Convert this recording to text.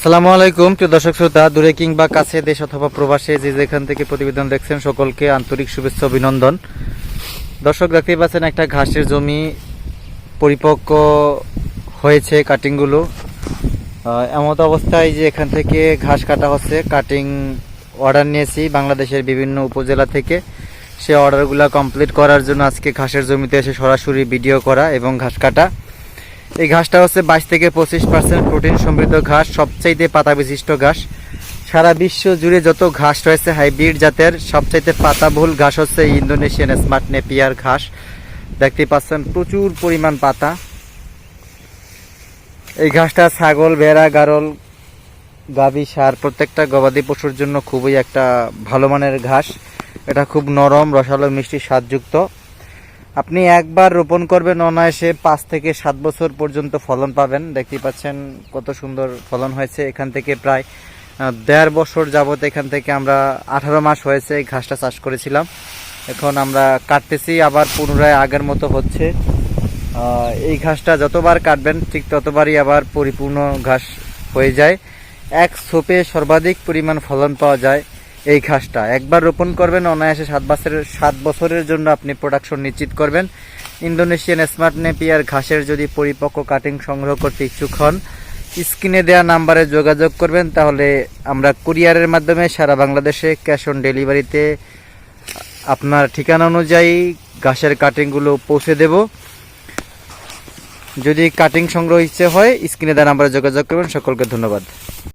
আসসালামু আলাইকুম, প্রিয় দর্শক শ্রোতা, দূরে কিংবা কাছে দেশ অথবা প্রবাসে যে যেখান থেকে প্রতিবেদন দেখছেন সকলকে আন্তরিক শুভেচ্ছা, অভিনন্দন। দর্শক, দেখতেই পাচ্ছেন একটা ঘাসের জমি পরিপক্ক হয়েছে কাটিংগুলো। এমত অবস্থায় যে এখান থেকে ঘাস কাটা হচ্ছে, কাটিং অর্ডার নিয়েছি বাংলাদেশের বিভিন্ন উপজেলা থেকে। সে অর্ডারগুলো কমপ্লিট করার জন্য আজকে ঘাসের জমিতে এসে সরাসরি ভিডিও করা এবং ঘাস কাটা। এই ঘাসটা হচ্ছে বাইশ থেকে পঁচিশ পার্সেন্ট প্রোটিন সমৃদ্ধ ঘাস, সবচাইতে পাতা বিশিষ্ট ঘাস। সারা বিশ্ব জুড়ে যত ঘাস রয়েছে হাইব্রিড জাতের, সবচাইতে পাতাবহুল ঘাস হচ্ছে ইন্দোনেশিয়ান স্মার্ট নেপিয়ার ঘাস। দেখতে পাচ্ছেন প্রচুর পরিমাণ পাতা। এই ঘাসটা ছাগল, ভেড়া, গারল, গাভী, সার, প্রত্যেকটা গবাদি পশুর জন্য খুবই একটা ভালো মানের ঘাস। এটা খুব নরম, রসালো, মিষ্টি, স্বাদযুক্ত। আপনি একবার রোপণ করবেন অনায়াসে পাঁচ থেকে সাত বছর পর্যন্ত ফলন পাবেন। দেখতেই পাচ্ছেন কত সুন্দর ফলন হয়েছে এখান থেকে প্রায় দেড় বছর যাবত এখান থেকে আমরা আঠারো মাস হয়েছে এই ঘাসটা চাষ করেছিলাম। এখন আমরা কাটতেছি, আবার পুনরায় আগের মতো হচ্ছে। এই ঘাসটা যতবার কাটবেন ঠিক ততবারই আবার পরিপূর্ণ ঘাস হয়ে যায়। এক সোপে সর্বাধিক পরিমাণ ফলন পাওয়া যায়। এই ঘাসটা। একবার রোপণ করবেন, অনায়াসে সাত বছরের সাত বছরের জন্য আপনি প্রোডাকশন নিশ্চিত করবেন। ইন্দোনেশিয়ান স্মার্ট নেপিয়ার ঘাসের যদি পরিপক্ক কাটিং সংগ্রহ করতে ইচ্ছুক হন স্ক্রিনে দেওয়া নাম্বারে যোগাযোগ করবেন, তাহলে আমরা কুরিয়ারের মাধ্যমে সারা বাংলাদেশে ক্যাশ অন ডেলিভারিতে আপনার ঠিকানা অনুযায়ী ঘাসের কাটিংগুলো পৌঁছে দেব। যদি কাটিং সংগ্রহ ইচ্ছে হয় স্ক্রিনে দেওয়া নাম্বারে যোগাযোগ করবেন। সকলকে ধন্যবাদ।